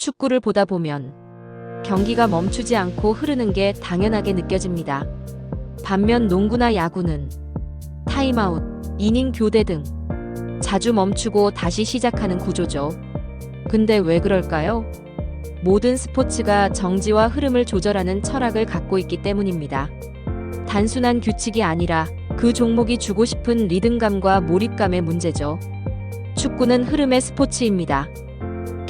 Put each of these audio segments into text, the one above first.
축구를 보다 보면 경기가 멈추지 않고 흐르는 게 당연하게 느껴집니다. 반면 농구나 야구는 타임아웃, 이닝 교대 등 자주 멈추고 다시 시작하는 구조죠. 근데 왜 그럴까요? 모든 스포츠가 정지와 흐름을 조절하는 철학을 갖고 있기 때문입니다. 단순한 규칙이 아니라 그 종목이 주고 싶은 리듬감과 몰입감의 문제죠. 축구는 흐름의 스포츠입니다.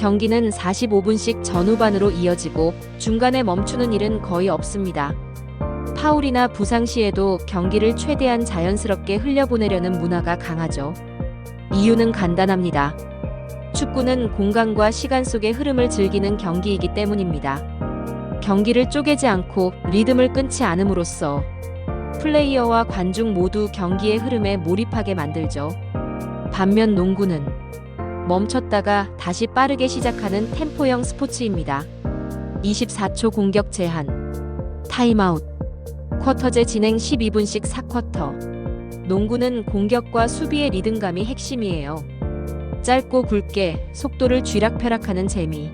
경기는 45분씩 전후반으로 이어지고 중간에 멈추는 일은 거의 없습니다. 파울이나 부상 시에도 경기를 최대한 자연스럽게 흘려보내려는 문화가 강하죠. 이유는 간단합니다. 축구는 공간과 시간 속의 흐름을 즐기는 경기이기 때문입니다. 경기를 쪼개지 않고 리듬을 끊지 않음으로써 플레이어와 관중 모두 경기의 흐름에 몰입하게 만들죠. 반면 농구는 멈췄다가 다시 빠르게 시작하는 템포형 스포츠입니다. 24초 공격 제한, 타임아웃, 쿼터제 진행 12분씩 4쿼터. 농구는 공격과 수비의 리듬감이 핵심이에요. 짧고 굵게 속도를 쥐락펴락하는 재미.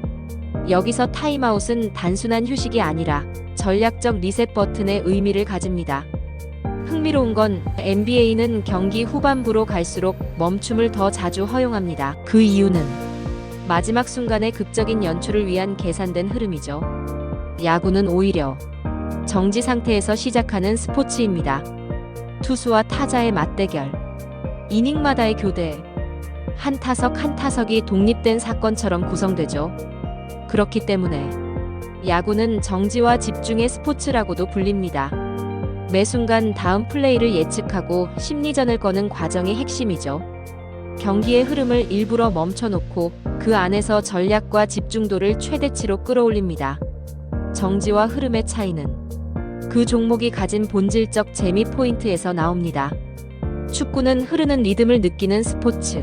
여기서 타임아웃은 단순한 휴식이 아니라 전략적 리셋 버튼의 의미를 가집니다. 흥미로운 건 NBA는 경기 후반부로 갈수록 멈춤을 더 자주 허용합니다. 그 이유는 마지막 순간의 극적인 연출을 위한 계산된 흐름이죠. 야구는 오히려 정지 상태에서 시작하는 스포츠입니다. 투수와 타자의 맞대결, 이닝마다의 교대, 한 타석 한 타석이 독립된 사건처럼 구성되죠. 그렇기 때문에 야구는 정지와 집중의 스포츠라고도 불립니다. 매 순간 다음 플레이를 예측하고 심리전을 거는 과정이 핵심이죠. 경기의 흐름을 일부러 멈춰놓고 그 안에서 전략과 집중도를 최대치로 끌어올립니다. 정지와 흐름의 차이는 그 종목이 가진 본질적 재미 포인트에서 나옵니다. 축구는 흐르는 리듬을 느끼는 스포츠.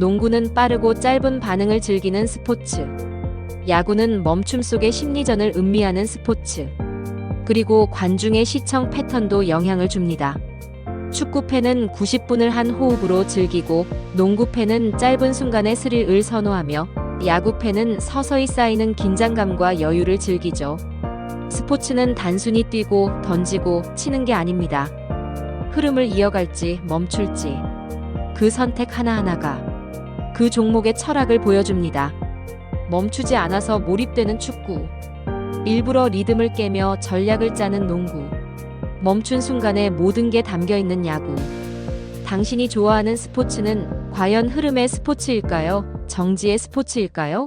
농구는 빠르고 짧은 반응을 즐기는 스포츠. 야구는 멈춤 속의 심리전을 음미하는 스포츠. 그리고 관중의 시청 패턴도 영향을 줍니다. 축구팬은 90분을 한 호흡으로 즐기고 농구팬은 짧은 순간의 스릴을 선호하며 야구팬은 서서히 쌓이는 긴장감과 여유를 즐기죠. 스포츠는 단순히 뛰고 던지고 치는 게 아닙니다. 흐름을 이어갈지 멈출지 그 선택 하나하나가 그 종목의 철학을 보여줍니다. 멈추지 않아서 몰입되는 축구. 일부러 리듬을 깨며 전략을 짜는 농구. 멈춘 순간에 모든 게 담겨 있는 야구. 당신이 좋아하는 스포츠는 과연 흐름의 스포츠일까요? 정지의 스포츠일까요?